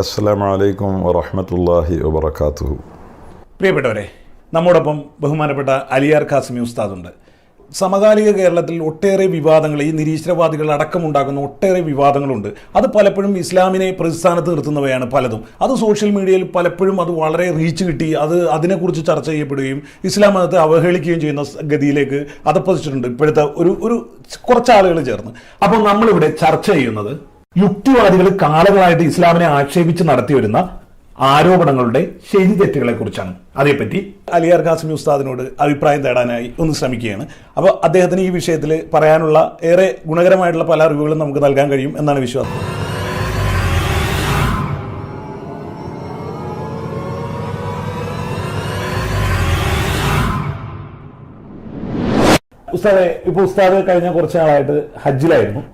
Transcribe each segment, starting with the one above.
അസ്സലാമു അലൈക്കും വറഹ്മത്തുള്ളാഹി വബറകാതുഹു. പ്രിയപ്പെട്ടവരെ നമ്മോടൊപ്പം ബഹുമാനപ്പെട്ട അലിയാർ ഖാസിമി ഉസ്താദുണ്ട്. സമകാലിക കേരളത്തിൽ ഒട്ടേറെ വിവാദങ്ങൾ ഈ നിരീശ്വരവാദികൾ അടക്കമുണ്ടാക്കുന്ന ഒട്ടേറെ വിവാദങ്ങളുണ്ട്. അത് പലപ്പോഴും ഇസ്ലാമിനെ പ്രതിസ്ഥാനത്ത് നിർത്തുന്നവയാണ് പലതും. അത് സോഷ്യൽ മീഡിയയിൽ പലപ്പോഴും അത് വളരെ റീച്ച് കിട്ടി അത് അതിനെക്കുറിച്ച് ചർച്ച ചെയ്യപ്പെടുകയും ഇസ്ലാം മതത്തെ അവഹേളിക്കുകയും ചെയ്യുന്ന ഗതിയിലേക്ക് അതപ്പതിച്ചിട്ടുണ്ട്. ഇപ്പോഴത്തെ ഒരു ഒരു കുറച്ച് ആളുകൾ ചേർന്ന്. അപ്പോൾ നമ്മളിവിടെ ചർച്ച ചെയ്യുന്നത് യുക്തിവാദികൾ കാലങ്ങളായിട്ട് ഇസ്ലാമിനെ ആക്ഷേപിച്ച് നടത്തി വരുന്ന ആരോപണങ്ങളുടെ ശരി തെറ്റുകളെ കുറിച്ചാണ്. അതേപ്പറ്റി അലിയാർ ഖാസിമി ഉസ്താദിനോട് അഭിപ്രായം തേടാനായി ഒന്ന് ശ്രമിക്കുകയാണ്. അപ്പോൾ അദ്ദേഹത്തിന് ഈ വിഷയത്തിൽ പറയാനുള്ള ഏറെ ഗുണകരമായിട്ടുള്ള പല അറിവുകളും നമുക്ക് നൽകാൻ കഴിയും എന്നാണ് വിശ്വാസം. ഉസ്താദെ ഇപ്പൊ ഉസ്താദ് കഴിഞ്ഞ കുറച്ച് നാളായിട്ട് ഹജ്ജിലായിരുന്നു.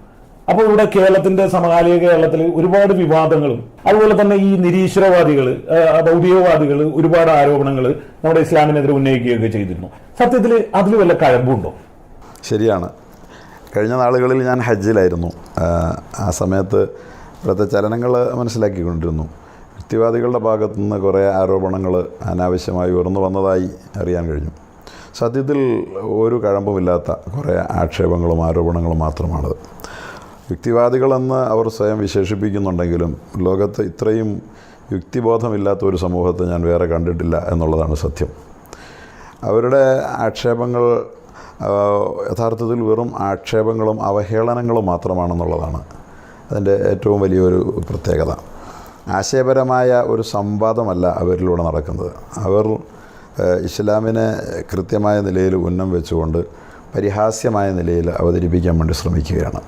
അപ്പോൾ ഇവിടെ കേരളത്തിന്റെ സമകാലിക കേരളത്തിൽ ഒരുപാട് വിവാദങ്ങളും അതുപോലെ തന്നെ ഈ നിരീശ്വരവാദികൾ ഭൗതികവാദികൾ ഒരുപാട് ആരോപണങ്ങൾ നമ്മുടെ ഇസ്ലാമിനെതിരെ ഉന്നയിക്കുകയൊക്കെ ചെയ്തിരുന്നു. സത്യത്തിൽ അതിൽ വല്ല കഴമ്പുണ്ടോ? ശരിയാണ്. കഴിഞ്ഞ നാളുകളിൽ ഞാൻ ഹജ്ജിലായിരുന്നു. ആ, സമയത്ത് ഇവിടുത്തെ ചലനങ്ങൾ മനസ്സിലാക്കിക്കൊണ്ടിരുന്നു. യുക്തിവാദികളുടെ ഭാഗത്തു നിന്ന് കുറേ ആരോപണങ്ങൾ അനാവശ്യമായി ഉയർന്നു വന്നതായി അറിയാൻ കഴിഞ്ഞു. സത്യത്തിൽ ഒരു കഴമ്പുമില്ലാത്ത കുറേ ആക്ഷേപങ്ങളും ആരോപണങ്ങളും മാത്രമാണത്. യുക്തിവാദികളെന്ന് അവർ സ്വയം വിശേഷിപ്പിക്കുന്നുണ്ടെങ്കിലും ലോകത്ത് ഇത്രയും യുക്തിബോധമില്ലാത്ത ഒരു സമൂഹത്തെ ഞാൻ വേറെ കണ്ടിട്ടില്ല എന്നുള്ളതാണ് സത്യം. അവരുടെ ആക്ഷേപങ്ങൾ യഥാർത്ഥത്തിൽ വെറും ആക്ഷേപങ്ങളും അവഹേളനങ്ങളും മാത്രമാണെന്നുള്ളതാണ് അതിന്റെ ഏറ്റവും വലിയൊരു പ്രത്യേകത. ആശയപരമായ ഒരു സംവാദമല്ല അവരിലൂടെ നടക്കുന്നത്. അവർ ഇസ്ലാമിനെ കൃത്യമായ നിലയിൽ ഉന്നം വെച്ചുകൊണ്ട് പരിഹാസ്യമായ നിലയിൽ അവതരിപ്പിക്കാൻ വേണ്ടി ശ്രമിക്കുകയാണ്.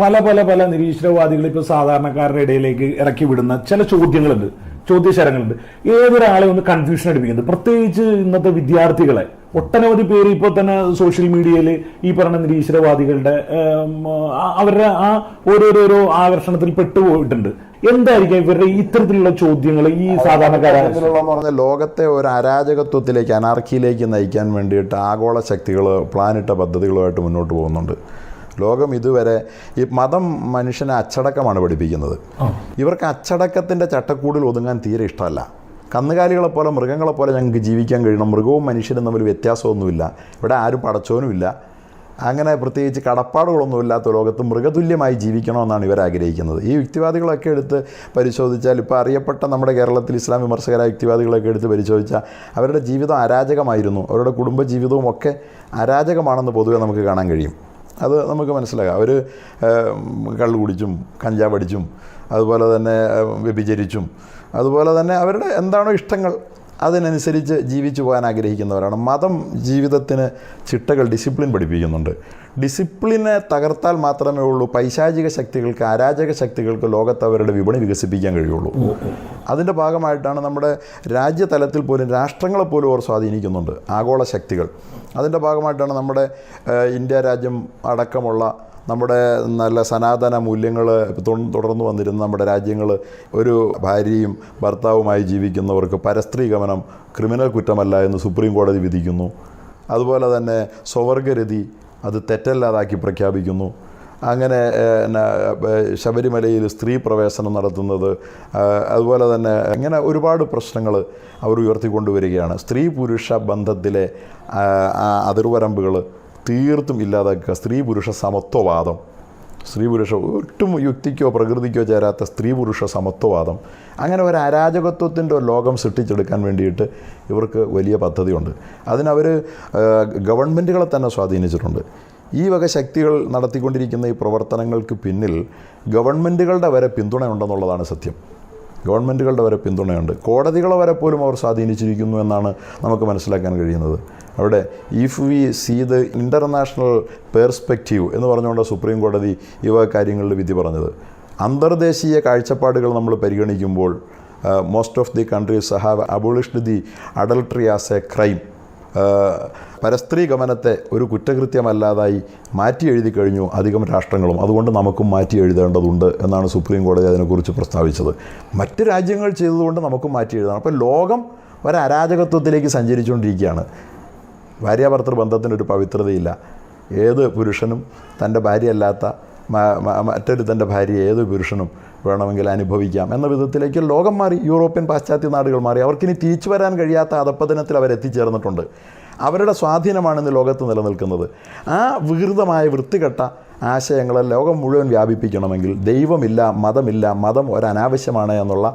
പല പല പല നിരീശ്വരവാദികൾ ഇപ്പൊ സാധാരണക്കാരുടെ ഇടയിലേക്ക് ഇറക്കി വിടുന്ന ചില ചോദ്യങ്ങളുണ്ട് ചോദ്യശരങ്ങളുണ്ട്. ഏതൊരാളെ ഒന്ന് കൺഫ്യൂഷൻ അടിപ്പിക്കുന്നത്? പ്രത്യേകിച്ച് ഇന്നത്തെ വിദ്യാർത്ഥികളെ. ഒട്ടനവധി പേര് ഇപ്പോൾ തന്നെ സോഷ്യൽ മീഡിയയിൽ ഈ പറഞ്ഞ നിരീശ്വരവാദികളുടെ അവരുടെ ആ ഓരോരോരോ ആകർഷണത്തിൽ പെട്ടുപോയിട്ടുണ്ട്. എന്തായിരിക്കും ഇവരുടെ ഇത്തരത്തിലുള്ള ചോദ്യങ്ങൾ ഈ സാധാരണക്കാരായ ലോകത്തെ ഒരു അരാജകത്വത്തിലേക്ക് അനാർക്കിയിലേക്ക് നയിക്കാൻ വേണ്ടിയിട്ട് ആഗോള ശക്തികൾ പ്ലാനിട്ട പദ്ധതികളുമായിട്ട് മുന്നോട്ട് പോകുന്നുണ്ട്. ലോകം ഇതുവരെ ഈ മതം മനുഷ്യനെ അച്ചടക്കമാണ് പഠിപ്പിക്കുന്നത്. ഇവർക്ക് അച്ചടക്കത്തിന്റെ ചട്ടക്കൂടിൽ ഒതുങ്ങാൻ തീരെ ഇഷ്ടമല്ല. കന്നുകാലികളെ പോലെ മൃഗങ്ങളെ പോലെ ഞങ്ങൾക്ക് ജീവിക്കാൻ കഴിയണം. മൃഗവും മനുഷ്യനും തമ്മിൽ വ്യത്യാസമൊന്നുമില്ല. ഇവിടെ ആരും പടച്ചോനുമില്ല അങ്ങനെ പ്രത്യേകിച്ച് കടപ്പാടുകളൊന്നും ഇല്ലാത്ത ലോകത്ത് മൃഗതുല്യമായി ജീവിക്കണമെന്നാണ് ഇവർ ആഗ്രഹിക്കുന്നത്. ഈ യുക്തിവാദികളൊക്കെ എടുത്ത് പരിശോധിച്ചാൽ ഇപ്പോൾ അറിയപ്പെട്ട നമ്മുടെ കേരളത്തിൽ ഇസ്ലാം വിമർശകരായ യുക്തിവാദികളൊക്കെ എടുത്ത് പരിശോധിച്ചാൽ അവരുടെ ജീവിതം അരാജകമായിരുന്നു. അവരുടെ കുടുംബജീവിതവും ഒക്കെ അരാജകമാണെന്ന് പൊതുവെ നമുക്ക് കാണാൻ കഴിയും. അത് നമുക്ക് മനസ്സിലാകാം അവർ കള്ളു കുടിച്ചും കഞ്ചാവ് അടിച്ചും അതുപോലെ തന്നെ വ്യഭിചരിച്ചും അതുപോലെ തന്നെ അവരുടെ എന്താണോ ഇഷ്ടങ്ങൾ അതിനനുസരിച്ച് ജീവിച്ചു പോകാൻ ആഗ്രഹിക്കുന്നവരാണ്. മതം ജീവിതത്തിന് ചിട്ടകൾ ഡിസിപ്ലിൻ പഠിപ്പിക്കുന്നുണ്ട്. ഡിസിപ്ലിനെ തകർത്താൽ മാത്രമേ ഉള്ളൂ പൈശാചിക ശക്തികൾക്ക് അരാജക ശക്തികൾക്ക് ലോകത്ത് അവരുടെ വിപണി വികസിപ്പിക്കാൻ കഴിയുള്ളൂ. അതിന്റെ ഭാഗമായിട്ടാണ് നമ്മുടെ രാജ്യതലത്തിൽ പോലും രാഷ്ട്രങ്ങളെ പോലും അവർ സ്വാധീനിക്കുന്നുണ്ട് ആഗോള ശക്തികൾ. അതിന്റെ ഭാഗമായിട്ടാണ് നമ്മുടെ ഇന്ത്യ രാജ്യം അടക്കമുള്ള നമ്മുടെ നല്ല സനാതന മൂല്യങ്ങൾ തുടർന്നു വന്നിരുന്ന നമ്മുടെ രാജ്യങ്ങൾ ഒരു ഭാര്യയും ഭർത്താവുമായി ജീവിക്കുന്നവർക്ക് പരസ്ത്രീ ഗമനം ക്രിമിനൽ കുറ്റമല്ല എന്ന് സുപ്രീം കോടതി വിധിക്കുന്നു. അതുപോലെ തന്നെ സ്വവർഗരതി അത് തെറ്റല്ലാതാക്കി പ്രഖ്യാപിക്കുന്നു. അങ്ങനെ ശബരിമലയിൽ സ്ത്രീ പ്രവേശനം നടത്തുന്നത് അതുപോലെ തന്നെ ഇങ്ങനെ ഒരുപാട് പ്രശ്നങ്ങൾ അവർ ഉയർത്തിക്കൊണ്ടുവരികയാണ്. സ്ത്രീ പുരുഷ ബന്ധത്തിലെ അതിർവരമ്പുകൾ തീർത്തും ഇല്ലാതാക്കുക. സ്ത്രീ പുരുഷ സമത്വവാദം. സ്ത്രീ പുരുഷ ഒട്ടും യുക്തിക്കോ പ്രകൃതിക്കോ ചേരാത്ത സ്ത്രീ പുരുഷ സമത്വവാദം. അങ്ങനെ ഒരു അരാജകത്വത്തിന്റെ ഒരു ലോകം സൃഷ്ടിച്ചെടുക്കാൻ വേണ്ടിയിട്ട് ഇവർക്ക് വലിയ പദ്ധതിയുണ്ട്. അതിനവർ ഗവൺമെന്റുകളെ തന്നെ സ്വാധീനിച്ചിട്ടുണ്ട്. ഈ വക ശക്തികൾ നടത്തിക്കൊണ്ടിരിക്കുന്ന ഈ പ്രവർത്തനങ്ങൾക്ക് പിന്നിൽ ഗവൺമെന്റുകളുടെ വരെ പിന്തുണയുണ്ടെന്നുള്ളതാണ് സത്യം. ഗവൺമെന്റുകളുടെ വരെ പിന്തുണയുണ്ട്. കോടതികളെ വരെ പോലും അവർ സ്വാധീനിച്ചിരിക്കുന്നു എന്നാണ് നമുക്ക് മനസ്സിലാക്കാൻ കഴിയുന്നത്. അവിടെ if we see the international perspective എന്ന് പറഞ്ഞുകൊണ്ട് സുപ്രീം കോടതി വക കാര്യങ്ങളിൽ വിധി പറഞ്ഞത്. അന്തർദേശീയ കാഴ്ചപ്പാടുകൾ നമ്മൾ പരിഗണിക്കുമ്പോൾ most of the countries have abolished the adultery as a crime പരസ്ത്രീ ഗമനത്തെ ഒരു കുറ്റകൃത്യമല്ലാതായി മാറ്റി എഴുതി കഴിഞ്ഞു അധികം രാഷ്ട്രങ്ങളും. അതുകൊണ്ട് നമുക്കും മാറ്റി എഴുതേണ്ടതുണ്ട് എന്നാണ് സുപ്രീം കോടതി അതിനെക്കുറിച്ച് പ്രസ്താവിച്ചത്. മറ്റ് രാജ്യങ്ങൾ ചെയ്തതുകൊണ്ട് നമുക്കും മാറ്റി എഴുതണം. അപ്പോൾ ലോകം ഒരു അരാജകത്വത്തിലേക്ക് സഞ്ചരിച്ചുകൊണ്ടിരിക്കുകയാണ്. ഭാര്യാഭർത്തൃ ബന്ധത്തിനൊരു പവിത്രതയില്ല. ഏത് പുരുഷനും തന്റെ ഭാര്യയല്ലാത്ത മറ്റൊരു തന്റെ ഭാര്യ ഏത് പുരുഷനും വേണമെങ്കിൽ അനുഭവിക്കാം എന്ന വിധത്തിലേക്ക് ലോകം മാറി. യൂറോപ്യൻ പാശ്ചാത്യ നാടുകൾ മാറി. അവർക്കിനി തിരിച്ചു വരാൻ കഴിയാത്ത അധപ്പതനത്തിൽ അവരെത്തിച്ചേർന്നിട്ടുണ്ട്. അവരുടെ സ്വാധീനമാണ് ഇന്ന് ലോകത്ത് നിലനിൽക്കുന്നത്. ആ വികൃതമായ വൃത്തികെട്ട ആശയങ്ങളെ ലോകം മുഴുവൻ വ്യാപിപ്പിക്കണമെങ്കിൽ ദൈവമില്ല മതമില്ല മതം ഒരനാവശ്യമാണ് എന്നുള്ള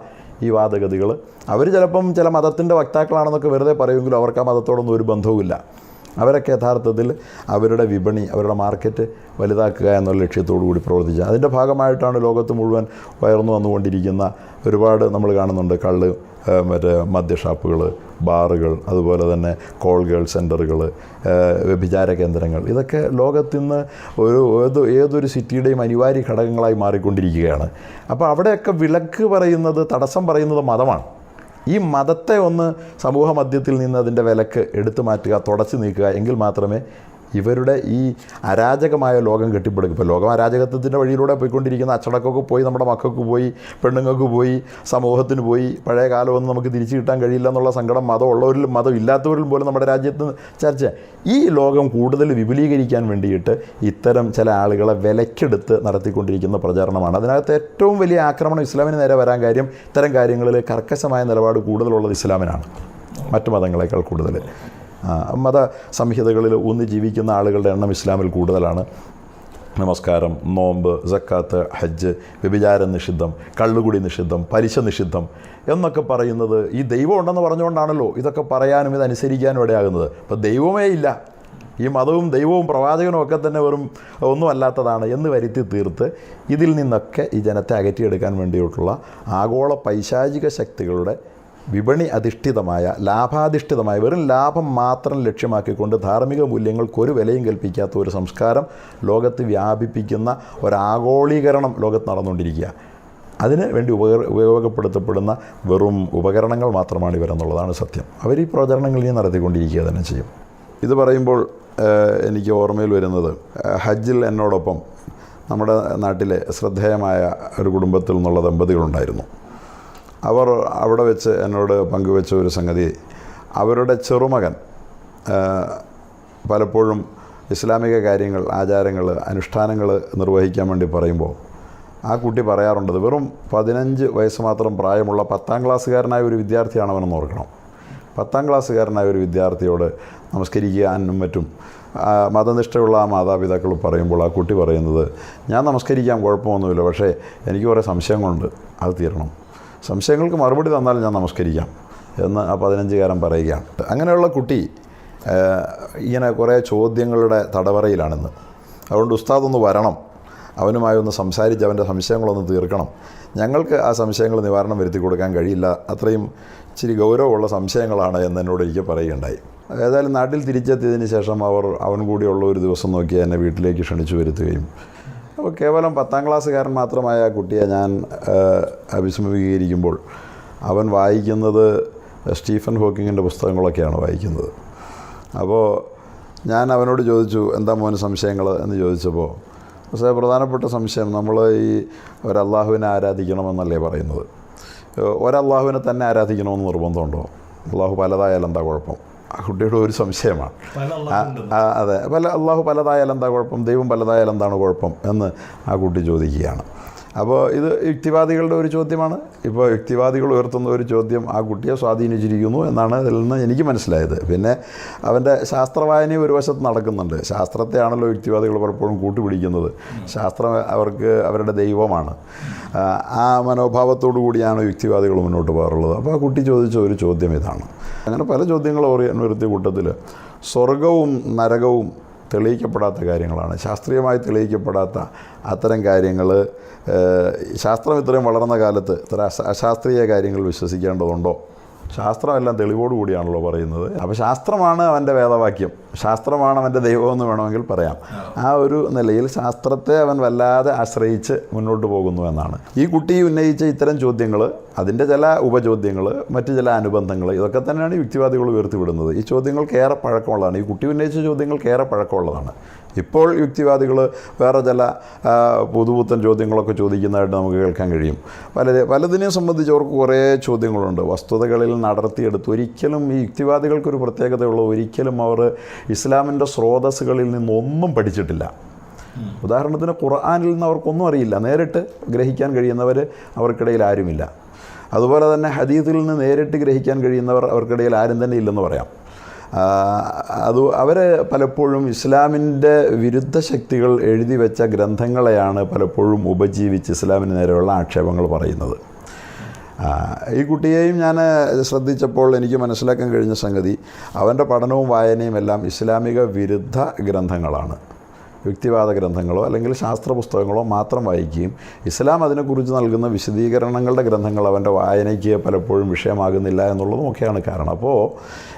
ഈ വാദഗതികൾ അവർ ചിലപ്പം ചില മതത്തിന്റെ വക്താക്കളാണെന്നൊക്കെ വെറുതെ പറയുമെങ്കിലും അവർക്ക് ആ മതത്തോടൊന്നും ഒരു ബന്ധവുമില്ല. അവരൊക്കെ യഥാർത്ഥത്തിൽ അവരുടെ വിപണി അവരുടെ മാർക്കറ്റ് വലുതാക്കുക എന്നുള്ള ലക്ഷ്യത്തോടു കൂടി പ്രവർത്തിച്ചത് അതിന്റെ ഭാഗമായിട്ടാണ് ലോകത്ത് മുഴുവൻ ഉയർന്നു വന്നുകൊണ്ടിരിക്കുന്ന ഒരുപാട് നമ്മൾ കാണുന്നുണ്ട് കള്ള്. മറ്റേ മദ്യഷാപ്പുകൾ ബാറുകൾ അതുപോലെ തന്നെ കോൾ ഗേൾ സെന്ററുകൾ വ്യഭിചാര കേന്ദ്രങ്ങൾ. ഇതൊക്കെ ലോകത്തിന്ന് ഒരു ഏത് ഏതൊരു സിറ്റിയുടെയും അനിവാര്യ ഘടകങ്ങളായി മാറിക്കൊണ്ടിരിക്കുകയാണ്. അപ്പോൾ അവിടെയൊക്കെ വിലക്ക് പറയുന്നത് തടസ്സം പറയുന്നത് മതമാണ്. ഈ മതത്തെ ഒന്ന് സമൂഹ മധ്യത്തിൽ നിന്ന് അതിന്റെ വിലക്ക് എടുത്തു മാറ്റുക തുടച്ചു നീക്കുക എങ്കിൽ മാത്രമേ ഇവരുടെ ഈ അരാജകമായ ലോകം കെട്ടിപ്പടുക്കും. ഇപ്പോൾ ലോകം അരാജകത്വത്തിന്റെ വഴിയിലൂടെ പോയിക്കൊണ്ടിരിക്കുന്ന അച്ചടക്കമൊക്കെ പോയി നമ്മുടെ മക്കൾക്ക് പോയി പെണ്ണുങ്ങൾക്ക് പോയി സമൂഹത്തിന് പോയി പഴയ കാലമൊന്നും നമുക്ക് തിരിച്ചു കിട്ടാൻ കഴിയില്ല എന്നുള്ള സങ്കടം മതം ഉള്ളവരിലും മതം ഇല്ലാത്തവരിലും പോലും നമ്മുടെ രാജ്യത്ത് ചർച്ച. ഈ ലോകം കൂടുതൽ വിപുലീകരിക്കാൻ വേണ്ടിയിട്ട് ഇത്തരം ചില ആളുകളെ വിലക്കെടുത്ത് നടത്തിക്കൊണ്ടിരിക്കുന്ന പ്രചാരണമാണ്. അതിനകത്ത് ഏറ്റവും വലിയ ആക്രമണം ഇസ്ലാമിന് നേരെ വരാൻ കാര്യം ഇത്തരം കാര്യങ്ങളിൽ കർക്കശമായ നിലപാട് കൂടുതലുള്ളത് ഇസ്ലാമിനാണ്. മറ്റു മതങ്ങളെക്കാൾ കൂടുതൽ. മത സംഹിതകളിൽ ഊന്നി ജീവിക്കുന്ന ആളുകളുടെ എണ്ണം ഇസ്ലാമിൽ കൂടുതലാണ്. നമസ്കാരം നോമ്പ് സക്കാത്ത് ഹജ്ജ് വ്യഭിചാര നിഷിദ്ധം കള്ളുകുടി നിഷിദ്ധം പലിശ നിഷിദ്ധം എന്നൊക്കെ പറയുന്നത് ഈ ദൈവം ഉണ്ടെന്ന് പറഞ്ഞുകൊണ്ടാണല്ലോ ഇതൊക്കെ പറയാനും ഇതനുസരിക്കാനും ഇടയാകുന്നത്. അപ്പോൾ ദൈവമേ ഇല്ല. ഈ മതവും ദൈവവും പ്രവാചകനും ഒക്കെ തന്നെ വെറും ഒന്നുമല്ലാത്തതാണ് എന്ന് വരുത്തി തീർത്ത് ഇതിൽ നിന്നൊക്കെ ഈ ജനത്തെ അകറ്റിയെടുക്കാൻ വേണ്ടിയിട്ടുള്ള ആഗോള പൈശാചിക ശക്തികളുടെ വിപണി അധിഷ്ഠിതമായ ലാഭാധിഷ്ഠിതമായ വെറും ലാഭം മാത്രം ലക്ഷ്യമാക്കിക്കൊണ്ട് ധാർമ്മിക മൂല്യങ്ങൾക്ക് ഒരു വിലയും കൽപ്പിക്കാത്ത ഒരു സംസ്കാരം ലോകത്ത് വ്യാപിപ്പിക്കുന്ന ഒരാഗോളീകരണം ലോകത്ത് നടന്നുകൊണ്ടിരിക്കുക. അതിന് വേണ്ടി ഉപക ഉപയോഗപ്പെടുത്തപ്പെടുന്ന വെറും ഉപകരണങ്ങൾ മാത്രമാണ് ഇവരെന്നുള്ളതാണ് സത്യം. അവർ ഈ പ്രചരണങ്ങൾ ഇനി നടത്തിക്കൊണ്ടിരിക്കുക തന്നെ ചെയ്യും. ഇത് പറയുമ്പോൾ എനിക്ക് ഓർമ്മയിൽ വരുന്നത് ഹജ്ജിൽ എന്നോടൊപ്പം നമ്മുടെ നാട്ടിലെ ശ്രദ്ധേയമായ ഒരു കുടുംബത്തിൽ നിന്നുള്ള ദമ്പതികളുണ്ടായിരുന്നു. അവർ അവിടെ വെച്ച് എന്നോട് പങ്കുവെച്ച ഒരു സംഗതി അവരുടെ ചെറുമകൻ പലപ്പോഴും ഇസ്ലാമിക കാര്യങ്ങൾ ആചാരങ്ങൾ അനുഷ്ഠാനങ്ങൾ നിർവഹിക്കാൻ വേണ്ടി പറയുമ്പോൾ ആ കുട്ടി പറയാറുണ്ടത് വെറും പതിനഞ്ച് വയസ്സ് മാത്രം പ്രായമുള്ള പത്താം ക്ലാസ്സുകാരനായ ഒരു വിദ്യാർത്ഥിയാണ് അവനെന്ന് ഓർക്കണം. പത്താം ക്ലാസ്സുകാരനായ ഒരു വിദ്യാർത്ഥിയോട് നമസ്കരിക്കാനും മറ്റും മതനിഷ്ഠയുള്ള ആ മാതാപിതാക്കൾ പറയുമ്പോൾ ആ കുട്ടി പറയുന്നത് ഞാൻ നമസ്കരിക്കാൻ കുഴപ്പമൊന്നുമില്ല പക്ഷേ എനിക്ക് കുറേ സംശയങ്ങളുണ്ട് അത് തീരണം. സംശയങ്ങൾക്ക് മറുപടി തന്നാൽ ഞാൻ നമസ്കരിക്കാം എന്ന് ആ പതിനഞ്ചുകാരൻ പറയുകയാണ്. അങ്ങനെയുള്ള കുട്ടി ഇങ്ങനെ കുറേ ചോദ്യങ്ങളുടെ തടവറയിലാണെന്ന്. അതുകൊണ്ട് ഉസ്താദ് ഒന്ന് വരണം. അവനുമായി ഒന്ന് സംസാരിച്ച് അവന്റെ സംശയങ്ങളൊന്ന് തീർക്കണം. ഞങ്ങൾക്ക് ആ സംശയങ്ങൾ നിവാരണം വരുത്തി കൊടുക്കാൻ കഴിയില്ല. അത്രയും ഇച്ചിരി ഗൗരവമുള്ള സംശയങ്ങളാണ് എന്ന് എന്നോട് എനിക്ക് പറയുകയുണ്ടായി. ഏതായാലും നാട്ടിൽ തിരിച്ചെത്തിയതിന് ശേഷം അവർ അവൻ കൂടിയുള്ള ഒരു ദിവസം നോക്കി എന്നെ വീട്ടിലേക്ക് ക്ഷണിച്ചു വരുത്തുകയും അപ്പോൾ കേവലം പത്താം ക്ലാസ്സുകാരൻ മാത്രമായ കുട്ടിയെ ഞാൻ അഭിസംബീകരിക്കുമ്പോൾ അവൻ വായിക്കുന്നത് സ്റ്റീഫൻ ഹോക്കിങ്ങിന്റെ പുസ്തകങ്ങളൊക്കെയാണ് വായിക്കുന്നത്. അപ്പോൾ ഞാൻ അവനോട് ചോദിച്ചു എന്താ മോന് സംശയങ്ങൾ എന്ന് ചോദിച്ചപ്പോൾ പക്ഷേ പ്രധാനപ്പെട്ട സംശയം നമ്മൾ ഈ ഒരല്ലാഹുവിനെ ആരാധിക്കണമെന്നല്ലേ പറയുന്നത്? ഒരല്ലാഹുവിനെ തന്നെ ആരാധിക്കണമെന്ന് നിർബന്ധമുണ്ടോ? അള്ളാഹു പലതായാലും എന്താ കുഴപ്പം? ആ കുട്ടിയുടെ ഒരു സംശയമാണ്. അതെ. പല അള്ളാഹു പലതായാലും എന്താ കുഴപ്പം? ദൈവം പലതായാലും എന്താണ് കുഴപ്പം എന്ന് ആ കുട്ടി ചോദിക്കുകയാണ്. അപ്പോൾ ഇത് യുക്തിവാദികളുടെ ഒരു ചോദ്യമാണ്. ഇപ്പോൾ യുക്തിവാദികൾ ഉയർത്തുന്ന ഒരു ചോദ്യം ആ കുട്ടിയെ സ്വാധീനിച്ചിരിക്കുന്നു എന്നാണ് ഇതിൽ നിന്ന് എനിക്ക് മനസ്സിലായത്. പിന്നെ അവന്റെ ശാസ്ത്രവായന ഒരു വശത്ത് നടക്കുന്നുണ്ട്. ശാസ്ത്രത്തെയാണല്ലോ യുക്തിവാദികൾ പലപ്പോഴും കൂട്ടുപിടിക്കുന്നത്. ശാസ്ത്രം അവർക്ക് അവരുടെ ദൈവമാണ്. ആ മനോഭാവത്തോടു കൂടിയാണ് യുക്തിവാദികൾ മുന്നോട്ട് പോകാറുള്ളത്. അപ്പോൾ ആ കുട്ടി ചോദിച്ച ഒരു ചോദ്യം ഇതാണ്. അങ്ങനെ പല ചോദ്യങ്ങളും ഓറി ഉയർത്തിയ കൂട്ടത്തിൽ സ്വർഗവും നരകവും തെളിയിക്കപ്പെടാത്ത കാര്യങ്ങളാണ്. ശാസ്ത്രീയമായി തെളിയിക്കപ്പെടാത്ത അത്തരം കാര്യങ്ങൾ ശാസ്ത്രം ഇത്രയും വളർന്ന കാലത്ത് ഇത്ര അശ- അശാസ്ത്രീയ കാര്യങ്ങൾ വിശ്വസിക്കേണ്ടതുണ്ടോ? ശാസ്ത്രമെല്ലാം തെളിവോടുകൂടിയാണല്ലോ പറയുന്നത്. അപ്പോൾ ശാസ്ത്രമാണ് അവന്റെ വേദവാക്യം. ശാസ്ത്രമാണ് അവന്റെ ദൈവമെന്ന് വേണമെങ്കിൽ പറയാം. ആ ഒരു നിലയിൽ ശാസ്ത്രത്തെ അവൻ വല്ലാതെ ആശ്രയിച്ച് മുന്നോട്ട് പോകുന്നു എന്നാണ്. ഈ കുട്ടി ഉന്നയിച്ച ഇത്തരം ചോദ്യങ്ങൾ അതിന്റെ ചില ഉപചോദ്യങ്ങൾ മറ്റ് ചില അനുബന്ധങ്ങൾ ഇതൊക്കെ തന്നെയാണ് യുക്തിവാദികൾ ഉയർത്തിവിടുന്നത്. ഈ ചോദ്യങ്ങൾക്ക് ഏറെ പഴക്കമുള്ളതാണ്. ഈ കുട്ടി ഉന്നയിച്ച ചോദ്യങ്ങൾക്ക് ഏറെ പഴക്കമുള്ളതാണ്. ഇപ്പോൾ യുക്തിവാദികൾ വേറെ ചില പുതുപുത്തൻ ചോദ്യങ്ങളൊക്കെ ചോദിക്കുന്നതായിട്ട് നമുക്ക് കേൾക്കാൻ കഴിയും. പല പലതിനെ സംബന്ധിച്ച് അവർക്ക് കുറേ ചോദ്യങ്ങളുണ്ട്. വസ്തുതകളിൽ നടത്തിയെടുത്ത് ഒരിക്കലും ഈ യുക്തിവാദികൾക്കൊരു പ്രത്യേകതയുള്ള. ഒരിക്കലും അവർ ഇസ്ലാമിന്റെ സ്രോതസ്സുകളിൽ നിന്നൊന്നും പഠിച്ചിട്ടില്ല. ഉദാഹരണത്തിന് ഖുർആാനിൽ നിന്ന് അവർക്കൊന്നും അറിയില്ല. നേരിട്ട് ഗ്രഹിക്കാൻ കഴിയുന്നവർ അവർക്കിടയിൽ ആരുമില്ല. അതുപോലെ തന്നെ ഹദീസിൽ നിന്ന് നേരിട്ട് ഗ്രഹിക്കാൻ കഴിയുന്നവർ അവർക്കിടയിൽ ആരും തന്നെ ഇല്ലെന്ന് പറയാം. അത് അവർ പലപ്പോഴും ഇസ്ലാമിന്റെ വിരുദ്ധ ശക്തികൾ എഴുതി വെച്ച ഗ്രന്ഥങ്ങളെയാണ് പലപ്പോഴും ഉപജീവിച്ച് ഇസ്ലാമിന് നേരെയുള്ള ആക്ഷേപങ്ങൾ പറയുന്നത്. ഈ കുട്ടിയെയും ഞാൻ ശ്രദ്ധിച്ചപ്പോൾ എനിക്ക് മനസ്സിലാക്കാൻ കഴിഞ്ഞ സംഗതി അവന്റെ പഠനവും വായനയും എല്ലാം ഇസ്ലാമിക വിരുദ്ധ ഗ്രന്ഥങ്ങളാണ്. യുക്തിവാദ ഗ്രന്ഥങ്ങളോ അല്ലെങ്കിൽ ശാസ്ത്ര പുസ്തകങ്ങളോ മാത്രം വായിക്കുകയും ഇസ്ലാം അതിനെക്കുറിച്ച് നൽകുന്ന വിശദീകരണങ്ങളുടെ ഗ്രന്ഥങ്ങൾ അവന്റെ വായനയ്ക്ക് പലപ്പോഴും വിഷയമാകുന്നില്ല എന്നുള്ളതും ഒക്കെയാണ് കാരണം. അപ്പോൾ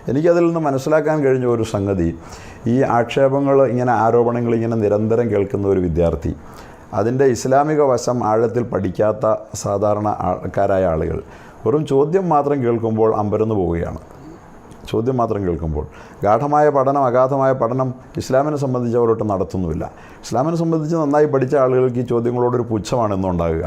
എനിക്കതിൽ നിന്ന് മനസ്സിലാക്കാൻ കഴിഞ്ഞ ഒരു സംഗതി ഈ ആക്ഷേപങ്ങൾ ഇങ്ങനെ ആരോപണങ്ങൾ ഇങ്ങനെ നിരന്തരം കേൾക്കുന്ന ഒരു വിദ്യാർത്ഥി അതിന്റെ ഇസ്ലാമിക വശം ആഴത്തിൽ പഠിക്കാത്ത സാധാരണ ആൾക്കാരായ ആളുകൾ വെറും ചോദ്യം മാത്രം കേൾക്കുമ്പോൾ അമ്പരന്ന് പോവുകയാണ്. ചോദ്യം മാത്രം കേൾക്കുമ്പോൾ. ഗാഠമായ പഠനം അഗാധമായ പഠനം ഇസ്ലാമിനെ സംബന്ധിച്ച് അവരോട്ട് നടത്തുന്നുമില്ല. ഇസ്ലാമിനെ സംബന്ധിച്ച് നന്നായി പഠിച്ച ആളുകൾക്ക് ഈ ചോദ്യങ്ങളോടൊരു പുച്ഛമാണ് ഇന്നും ഉണ്ടാകുക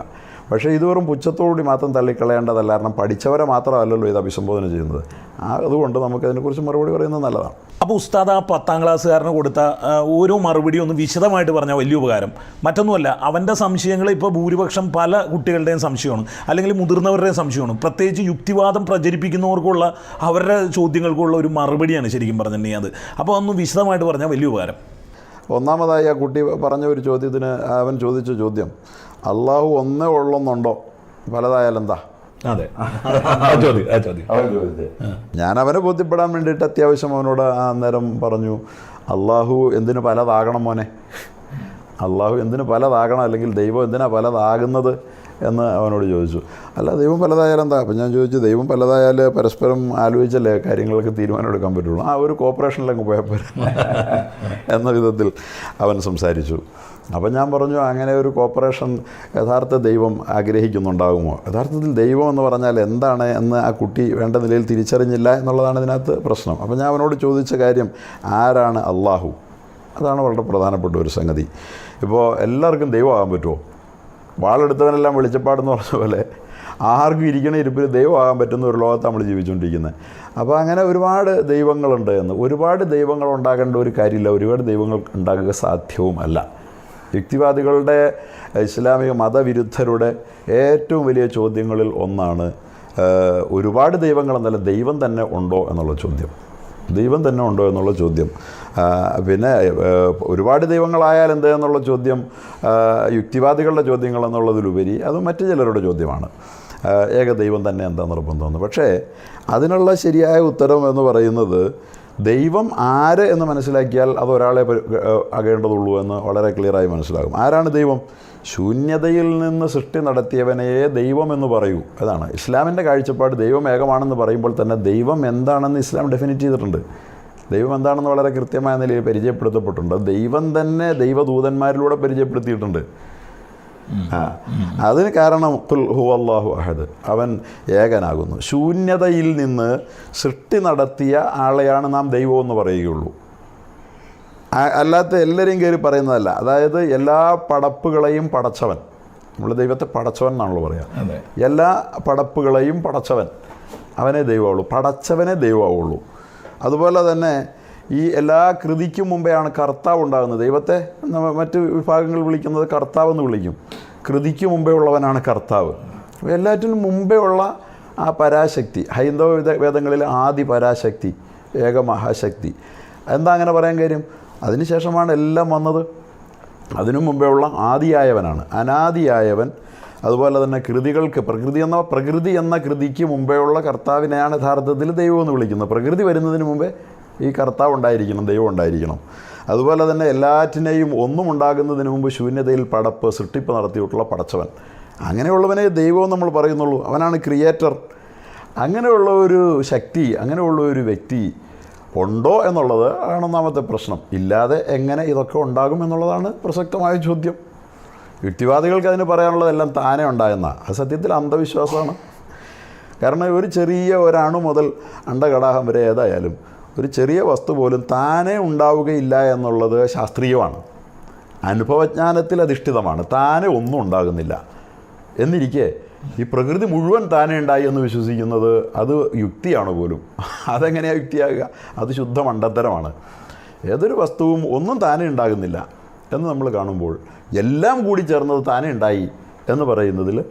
പക്ഷേ ഇത് വെറും പുച്ഛത്തോടുകൂടി മാത്രം തള്ളിക്കളയേണ്ടതല്ല. കാരണം പഠിച്ചവരെ മാത്രമല്ലല്ലോ ഇത് അഭിസംബോധന ചെയ്യുന്നത്. ആ നമുക്ക് അതിനെക്കുറിച്ച് മറുപടി പറയുന്നത് നല്ലതാണ്. അപ്പോൾ ഉസ്താദ് ആ പത്താം ക്ലാസ്സുകാരന് കൊടുത്ത ഓരോ മറുപടി ഒന്ന് വിശദമായിട്ട് പറഞ്ഞാൽ വലിയ ഉപകാരം. മറ്റൊന്നുമല്ല അവന്റെ സംശയങ്ങൾ ഇപ്പോൾ ഭൂരിപക്ഷം പല കുട്ടികളുടെയും സംശയമാണ്. അല്ലെങ്കിൽ മുതിർന്നവരുടെയും സംശയമാണ്. പ്രത്യേകിച്ച് യുക്തിവാദം പ്രചരിപ്പിക്കുന്നവർക്കുള്ള അവരുടെ ചോദ്യങ്ങൾക്കുള്ള ഒരു മറുപടിയാണ് ശരിക്കും പറഞ്ഞിട്ടുണ്ടെങ്കിൽ അത്. അപ്പോൾ ഒന്ന് വിശദമായിട്ട് പറഞ്ഞാൽ വലിയ ഉപകാരം. ഒന്നാമതായി ആ കുട്ടി പറഞ്ഞ ഒരു ചോദ്യത്തിന് അവൻ ചോദിച്ച ചോദ്യം അള്ളാഹു ഒന്നേ ഉള്ളെന്നുണ്ടോ? പലതായാലെന്താ അതെ. ഞാൻ അവനെ ബോധ്യപ്പെടാൻ വേണ്ടിയിട്ട് അത്യാവശ്യം അവനോട് ആ അന്നേരം പറഞ്ഞു അള്ളാഹു എന്തിനു പലതാകണം മോനെ? അള്ളാഹു എന്തിനു പലതാകണം? അല്ലെങ്കിൽ ദൈവം എന്തിനാ പലതാകുന്നത്? എന്ന് അവനോട് ചോദിച്ചു. അല്ല ദൈവം പലതായാലും എന്താ അപ്പം ഞാൻ ചോദിച്ചു ദൈവം പലതായാൽ പരസ്പരം ആലോചിച്ചല്ലേ കാര്യങ്ങളൊക്കെ തീരുമാനം എടുക്കാൻ പറ്റുള്ളൂ? ആ ഒരു കോപ്പറേഷനിലങ്ങ് പോയപ്പോൾ എന്ന വിധത്തിൽ അവൻ സംസാരിച്ചു. അപ്പം ഞാൻ പറഞ്ഞു അങ്ങനെ ഒരു കോപ്പറേഷൻ യഥാർത്ഥ ദൈവം ആഗ്രഹിക്കുന്നുണ്ടാകുമോ? യഥാർത്ഥത്തിൽ ദൈവം എന്ന് പറഞ്ഞാൽ എന്താണ് എന്ന് ആ കുട്ടി വേണ്ട നിലയിൽ തിരിച്ചറിഞ്ഞില്ല എന്നുള്ളതാണ് ഇതിനകത്ത് പ്രശ്നം. അപ്പം ഞാൻ അവനോട് ചോദിച്ച കാര്യം ആരാണ് അള്ളാഹു അതാണ് വളരെ പ്രധാനപ്പെട്ട ഒരു സംഗതി. ഇപ്പോൾ എല്ലാവർക്കും ദൈവമാകാൻ പറ്റുമോ വാളെടുത്തവനെല്ലാം വെളിച്ചപ്പാടെന്ന് പറഞ്ഞ പോലെ ആർക്കും ഇരിക്കണ ഇരിപ്പിൽ ദൈവമാകാൻ പറ്റുന്ന ഒരു ലോകത്താണ് നമ്മൾ ജീവിച്ചുകൊണ്ടിരിക്കുന്നത്. അപ്പോൾ അങ്ങനെ ഒരുപാട് ദൈവങ്ങളുണ്ട് എന്ന്. ഒരുപാട് ദൈവങ്ങൾ ഉണ്ടാകേണ്ട ഒരു കാര്യമില്ല. ഒരുപാട് ദൈവങ്ങൾ ഉണ്ടാകുക സാധ്യവുമല്ല. യുക്തിവാദികളുടെ ഇസ്ലാമിക മതവിരുദ്ധരുടെ ഏറ്റവും വലിയ ചോദ്യങ്ങളിൽ ഒന്നാണ് ഒരുപാട് ദൈവങ്ങൾ എന്നല്ല ദൈവം തന്നെ ഉണ്ടോ എന്നുള്ള ചോദ്യം. ദൈവം തന്നെ ഉണ്ടോ എന്നുള്ള ചോദ്യം. പിന്നെ ഒരുപാട് ദൈവങ്ങളായാൽ എന്ത് എന്നുള്ള ചോദ്യം യുക്തിവാദികളുടെ ചോദ്യങ്ങൾ എന്നുള്ളതിലുപരി അത് മറ്റു ചിലരുടെ ചോദ്യമാണ്. ഏക ദൈവം തന്നെ എന്താ നിർബന്ധമെന്ന്. പക്ഷേ അതിനുള്ള ശരിയായ ഉത്തരം എന്ന് പറയുന്നത് ദൈവം ആര് എന്ന് മനസ്സിലാക്കിയാൽ അത് ഒരാളെ അകേണ്ടതുള്ളൂ എന്ന് വളരെ ക്ലിയറായി മനസ്സിലാകും. ആരാണ് ദൈവം? ശൂന്യതയിൽ നിന്ന് സൃഷ്ടി നടത്തിയവനെ ദൈവം എന്ന് പറയൂ. അതാണ്. ഇസ്ലാമിന്റെ കാഴ്ചപ്പാട് ദൈവം ഏകമാണെന്ന് പറയുമ്പോൾ തന്നെ ദൈവം എന്താണെന്ന് ഇസ്ലാം ഡെഫിനിറ്റ് ചെയ്തിട്ടുണ്ട്. ദൈവം എന്താണെന്ന് വളരെ കൃത്യമായ നിലയിൽ പരിചയപ്പെടുത്തപ്പെട്ടിട്ടുണ്ട്. ദൈവം തന്നെ ദൈവദൂതന്മാരിലൂടെ പരിചയപ്പെടുത്തിയിട്ടുണ്ട്. അതിന് കാരണം ഖുൽ ഹു അള്ളാഹു അഹദ്. അവൻ ഏകനാകുന്നു. ശൂന്യതയിൽ നിന്ന് സൃഷ്ടി നടത്തിയ ആളെയാണ് നാം ദൈവം എന്ന് പറയുകയുള്ളൂ. അല്ലാത്ത എല്ലാവരെയും കയറി പറയുന്നതല്ല. അതായത് എല്ലാ പടപ്പുകളെയും പടച്ചവൻ. നമ്മൾ ദൈവത്തെ പടച്ചവൻ എന്നാണല്ലോ പറയാം. അതെ. എല്ലാ പടപ്പുകളെയും പടച്ചവൻ. അവനെ ദൈവമാവുള്ളൂ. പടച്ചവനെ ദൈവമാവുള്ളൂ. അതുപോലെ തന്നെ ഈ എല്ലാ കൃതിക്കും മുമ്പെയാണ് കർത്താവ് ഉണ്ടാകുന്നത്. ദൈവത്തെ മറ്റ് വിഭാഗങ്ങൾ വിളിക്കുന്നത് കർത്താവ് എന്ന് വിളിക്കും. കൃതിക്ക് മുമ്പേ ഉള്ളവനാണ് കർത്താവ്. എല്ലാറ്റിനും മുമ്പേ ഉള്ള ആ പരാശക്തി ഹൈന്ദവ വേദങ്ങളിൽ ആദി പരാശക്തി ഏക മഹാശക്തി. എന്താ അങ്ങനെ പറയാൻ കാര്യം? അതിനുശേഷമാണ് എല്ലാം വന്നത്. അതിനു മുമ്പേ ഉള്ള ആദിയായവനാണ്. അനാദിയായവൻ അതുപോലെ തന്നെ കൃതികൾക്ക് പ്രകൃതി എന്ന പ്രകൃതി എന്ന കൃതിക്ക് മുമ്പേ ഉള്ള കർത്താവിനെയാണ് യഥാർത്ഥത്തിൽ ദൈവം എന്ന് വിളിക്കുന്നത്. പ്രകൃതി വരുന്നതിന് മുമ്പേ ഈ കർത്താവ് ഉണ്ടായിരിക്കണം ദൈവം ഉണ്ടായിരിക്കണം. അതുപോലെ തന്നെ എല്ലാറ്റിനെയും ഒന്നും ഉണ്ടാകുന്നതിന് മുമ്പ് ശൂന്യതയിൽ പടപ്പ് സൃഷ്ടിപ്പ് നടത്തിയിട്ടുള്ള പടച്ചവൻ. അങ്ങനെയുള്ളവനെ ദൈവം നമ്മൾ പറയുന്നുള്ളൂ. അവനാണ് ക്രിയേറ്റർ അങ്ങനെയുള്ള ഒരു ശക്തി അങ്ങനെയുള്ള ഒരു വ്യക്തി ഉണ്ടോ എന്നുള്ളത് ആണ് ഒന്നാമത്തെ പ്രശ്നം. ഇല്ലാതെ എങ്ങനെ ഇതൊക്കെ ഉണ്ടാകും എന്നുള്ളതാണ് പ്രസക്തമായ ചോദ്യം. യുക്തിവാദികൾക്ക് അതിന് പറയാനുള്ളതെല്ലാം താനേ ഉണ്ടായെന്നാണ് അത് സത്യത്തിൽ അന്ധവിശ്വാസമാണ്. കാരണം ഒരു ചെറിയ ഒരണു മുതൽ അണ്ടകടാഹം വരെ ഏതായാലും ഒരു ചെറിയ വസ്തു പോലും താനേ ഉണ്ടാവുകയില്ല എന്നുള്ളത് ശാസ്ത്രീയമാണ്. അനുഭവജ്ഞാനത്തിൽ അധിഷ്ഠിതമാണ്. താനെ ഒന്നും ഉണ്ടാകുന്നില്ല. എന്നിരിക്കെ ഈ പ്രകൃതി മുഴുവൻ താനേ ഉണ്ടായി എന്ന് വിശ്വസിക്കുന്നത് അത് യുക്തിയാണ് പോലും. അതെങ്ങനെയാണ് യുക്തിയാകുക? അത് ശുദ്ധ മണ്ടത്തരമാണ്. ഏതൊരു വസ്തുവും ഒന്നും താനേ ഉണ്ടാകുന്നില്ല എന്ന് നമ്മൾ കാണുമ്പോൾ എല്ലാം കൂടി ചേർന്നത് താനേ ഉണ്ടായി എന്ന് പറയുന്നതിൽ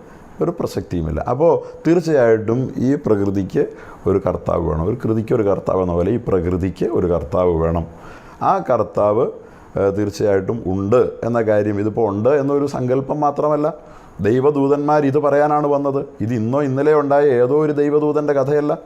ഒരു പ്രസക്തിയുമില്ല. അപ്പോൾ തീർച്ചയായിട്ടും ഈ പ്രകൃതിക്ക് ഒരു കർത്താവ് വേണം. ഒരു കൃതിക്ക് ഒരു കർത്താവ് എന്ന പോലെ ഈ പ്രകൃതിക്ക് ഒരു കർത്താവ് വേണം. ആ കർത്താവ് തീർച്ചയായിട്ടും ഉണ്ട് എന്ന കാര്യം ഇതിപ്പോൾ ഉണ്ട് എന്നൊരു സങ്കല്പം മാത്രമല്ല. ദൈവദൂതന്മാർ ഇത് പറയാനാണ് വന്നത്. ഇത് ഇന്നോ ഇന്നലെ ഉണ്ടായ ഏതോ ഒരു ദൈവദൂതന്റെ കഥയല്ല.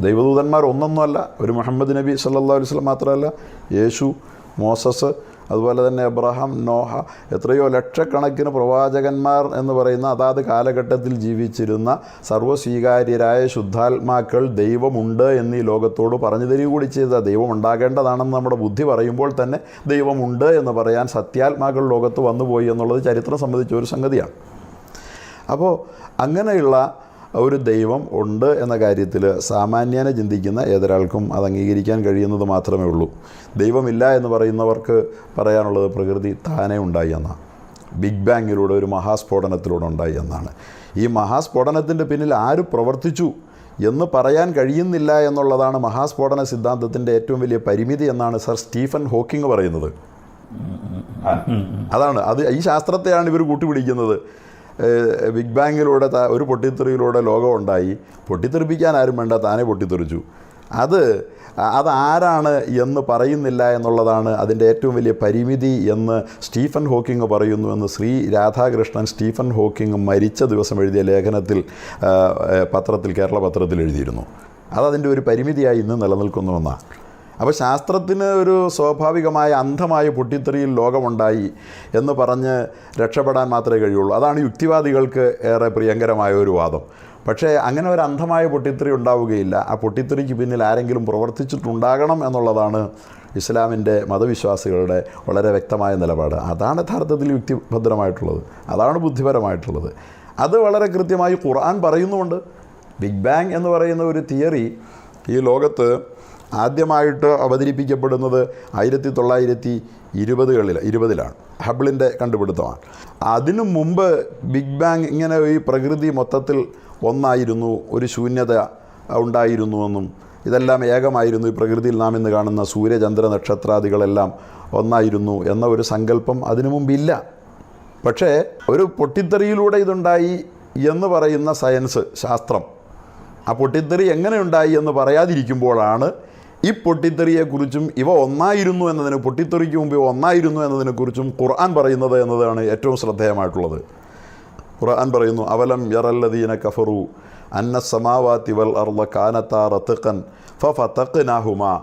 ദൈവദൂതന്മാർ ഒന്നൊന്നുമല്ല. ഒരു മുഹമ്മദ് നബി സല്ലാ അലൈഹി വസല്ലം മാത്രമല്ല. യേശു മോസസ് അതുപോലെ തന്നെ അബ്രഹാം നോഹ എത്രയോ ലക്ഷക്കണക്കിന് പ്രവാചകന്മാർ എന്ന് പറയുന്ന അതാത് കാലഘട്ടത്തിൽ ജീവിച്ചിരുന്ന സർവസ്വീകാര്യരായ ശുദ്ധാത്മാക്കൾ ദൈവമുണ്ട് എന്ന് ഈ ലോകത്തോട് പറഞ്ഞു തരിക കൂടി ചെയ്ത ദൈവം ഉണ്ടാകേണ്ടതാണെന്ന് നമ്മുടെ ബുദ്ധി പറയുമ്പോൾ തന്നെ ദൈവമുണ്ട് എന്ന് പറയാൻ സത്യാത്മാക്കൾ ലോകത്ത് വന്നുപോയി എന്നുള്ളത് ചരിത്രം സംബന്ധിച്ച ഒരു സംഗതിയാണ്. അപ്പോൾ അങ്ങനെയുള്ള ഒരു ദൈവം ഉണ്ട് എന്ന കാര്യത്തിൽ സാമാന്യനെ ചിന്തിക്കുന്ന ഏതൊരാൾക്കും അത് അംഗീകരിക്കാൻ കഴിയുന്നത് മാത്രമേ ഉള്ളൂ. ദൈവമില്ല എന്ന് പറയുന്നവർക്ക് പറയാനുള്ളത് പ്രകൃതി താനേ ഉണ്ടായി എന്നാണ് ബിഗ് ബാങ്ങിലൂടെ ഒരു മഹാസ്ഫോടനത്തിലൂടെ ഉണ്ടായി എന്നാണ്. ഈ മഹാസ്ഫോടനത്തിന്റെ പിന്നിൽ ആര് പ്രവർത്തിച്ചു എന്ന് പറയാൻ കഴിയുന്നില്ല എന്നുള്ളതാണ് മഹാസ്ഫോടന സിദ്ധാന്തത്തിന്റെ ഏറ്റവും വലിയ പരിമിതി എന്നാണ് സർ സ്റ്റീഫൻ ഹോക്കിംഗ് പറയുന്നത്. അതാണ്. അത് ഈ ശാസ്ത്രത്തെയാണ് ഇവർ കൂട്ടുപിടിക്കുന്നത്. ബിഗ് ബാങ്ങിലൂടെ ഒരു പൊട്ടിത്തെറിയിലൂടെ ലോകം ഉണ്ടായി. പൊട്ടിത്തെറിപ്പിക്കാൻ ആരും വേണ്ട താനെ പൊട്ടിത്തെറിച്ചു. അത് അതാരാണ് എന്ന് പറയുന്നില്ല എന്നുള്ളതാണ് അതിന്റെ ഏറ്റവും വലിയ പരിമിതി എന്ന് സ്റ്റീഫൻ ഹോക്കിംഗ് പറയുന്നു എന്ന് ശ്രീ രാധാകൃഷ്ണൻ സ്റ്റീഫൻ ഹോക്കിംഗ് മരിച്ച ദിവസം എഴുതിയ ലേഖനത്തിൽ പത്രത്തിൽ കേരള പത്രത്തിൽ എഴുതിയിരുന്നു. അതതിന്റെ ഒരു പരിമിതിയായി ഇന്ന് നിലനിൽക്കുന്നുവെന്നാണ്. അപ്പോൾ ശാസ്ത്രത്തിന് ഒരു സ്വാഭാവികമായ അന്ധമായ പൊട്ടിത്തെറിയിൽ ലോകമുണ്ടായി എന്ന് പറഞ്ഞ് രക്ഷപ്പെടാൻ മാത്രമേ കഴിയുള്ളൂ. അതാണ് യുക്തിവാദികൾക്ക് ഏറെ പ്രിയങ്കരമായ ഒരു വാദം. പക്ഷേ അങ്ങനെ ഒരു അന്ധമായ പൊട്ടിത്തെറി ഉണ്ടാവുകയില്ല. ആ പൊട്ടിത്തെറിക്ക് പിന്നിൽ ആരെങ്കിലും പ്രവർത്തിച്ചിട്ടുണ്ടാകണം എന്നുള്ളതാണ് ഇസ്ലാമിന്റെ മതവിശ്വാസികളുടെ വളരെ വ്യക്തമായ നിലപാട്. അതാണ് യഥാർത്ഥത്തിൽ യുക്തിഭദ്രമായിട്ടുള്ളത്. അതാണ് ബുദ്ധിപരമായിട്ടുള്ളത്. അത് വളരെ കൃത്യമായി ഖുർആൻ പറയുന്നുമുണ്ട്. ബിഗ് ബാങ് എന്ന് പറയുന്ന ഒരു തിയറി ഈ ലോകത്ത് ആദ്യമായിട്ട് അവതരിപ്പിക്കപ്പെടുന്നത് ആയിരത്തി തൊള്ളായിരത്തി ഇരുപതുകളിൽ ഇരുപതിലാണ് ഹബിളിന്റെ കണ്ടുപിടുത്തമാണ്. അതിനു മുമ്പ് ബിഗ് ബാങ് ഇങ്ങനെ ഈ പ്രകൃതി മൊത്തത്തിൽ ഒന്നായിരുന്നു ഒരു ശൂന്യത ഉണ്ടായിരുന്നുവെന്നും ഇതെല്ലാം ഏകമായിരുന്നു ഈ പ്രകൃതിയിൽ നാം ഇന്ന് കാണുന്ന സൂര്യചന്ദ്ര നക്ഷത്രാദികളെല്ലാം ഒന്നായിരുന്നു എന്ന ഒരു സങ്കല്പം അതിനു മുമ്പില്ല. പക്ഷേ ഒരു പൊട്ടിത്തെറിയിലൂടെ ഇതുണ്ടായി എന്ന് പറയുന്ന സയൻസ് ശാസ്ത്രം ആ പൊട്ടിത്തെറി എങ്ങനെ ഉണ്ടായി എന്ന് പറയാതിരിക്കുമ്പോഴാണ് ഈ പൊട്ടിത്തെറിയെക്കുറിച്ചും ഇവ ഒന്നായിരുന്നു എന്നതിന് പൊട്ടിത്തെറിക്ക് മുമ്പ് ഒന്നായിരുന്നു എന്നതിനെക്കുറിച്ചും ഖുർആൻ പറയുന്നത് എന്നതാണ് ഏറ്റവും ശ്രദ്ധേയമായിട്ടുള്ളത്. ഖുർആൻ പറയുന്നു അവലം യറല്ലദീന കഫറു അന്ന സമാവാത്തി വൽ അർള കാനത്താ റത്തുക്കൻ ഫതഖ്നാഹുമ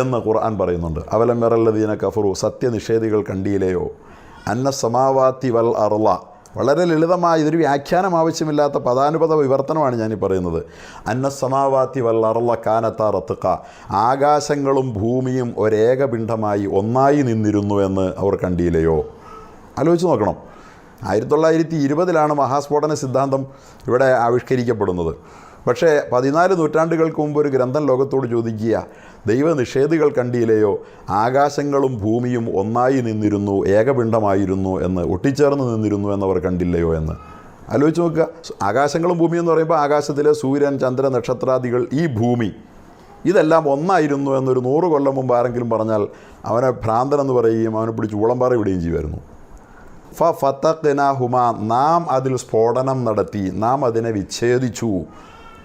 എന്ന് ഖുർആൻ പറയുന്നുണ്ട്. അവലം യറല്ലദീന കഫറു സത്യനിഷേധികൾ കണ്ടിയിലെയോ? അന്ന സമാവാത്തി വൽ അർള വളരെ ലളിതമായ ഇതൊരു വ്യാഖ്യാനം ആവശ്യമില്ലാത്ത പദാനുപത വിവർത്തനമാണ് ഞാനീ പറയുന്നത്. അന്ന സമാവാത്തി വൽ അർള കാനത്താ റത്തുക്ക ആകാശങ്ങളും ഭൂമിയും ഒരേകപിണ്ഡമായി ഒന്നായി നിന്നിരുന്നു എന്ന് അവർ കണ്ടിയില്ലയോ ആലോചിച്ച് നോക്കണം. ആയിരത്തി തൊള്ളായിരത്തി ഇരുപതിലാണ് മഹാസ്ഫോടന സിദ്ധാന്തം ഇവിടെ ആവിഷ്കരിക്കപ്പെടുന്നത്. പക്ഷേ പതിനാല് നൂറ്റാണ്ടുകൾക്ക് മുമ്പ് ഒരു ഗ്രന്ഥം ലോകത്തോട് ചോദിക്കുക ദൈവനിഷേധികൾ കണ്ടിയിലെയോ ആകാശങ്ങളും ഭൂമിയും ഒന്നായി നിന്നിരുന്നു ഏകപിണ്ഡമായിരുന്നു എന്ന് ഒട്ടിച്ചേർന്ന് നിന്നിരുന്നു എന്നവർ കണ്ടില്ലയോ എന്ന്? ആലോചിച്ച് നോക്കുക. ആകാശങ്ങളും ഭൂമിയും എന്ന് പറയുമ്പോൾ ആകാശത്തിലെ സൂര്യൻ ചന്ദ്ര നക്ഷത്രാദികൾ ഈ ഭൂമി ഇതെല്ലാം ഒന്നായിരുന്നു എന്നൊരു നൂറ് കൊല്ലം മുമ്പ് ആരെങ്കിലും പറഞ്ഞാൽ അവനെ ഭ്രാന്തനെന്ന് പറയുകയും അവനെ പിടിച്ച് ഉളമ്പാറ വിടുകയും ചെയ്യുമായിരുന്നു. ഫ ഫത്തഖ്നാഹുമ നാം അതിൽ സ്ഫോടനം നടത്തി നാം അതിനെ വിച്ഛേദിച്ചു.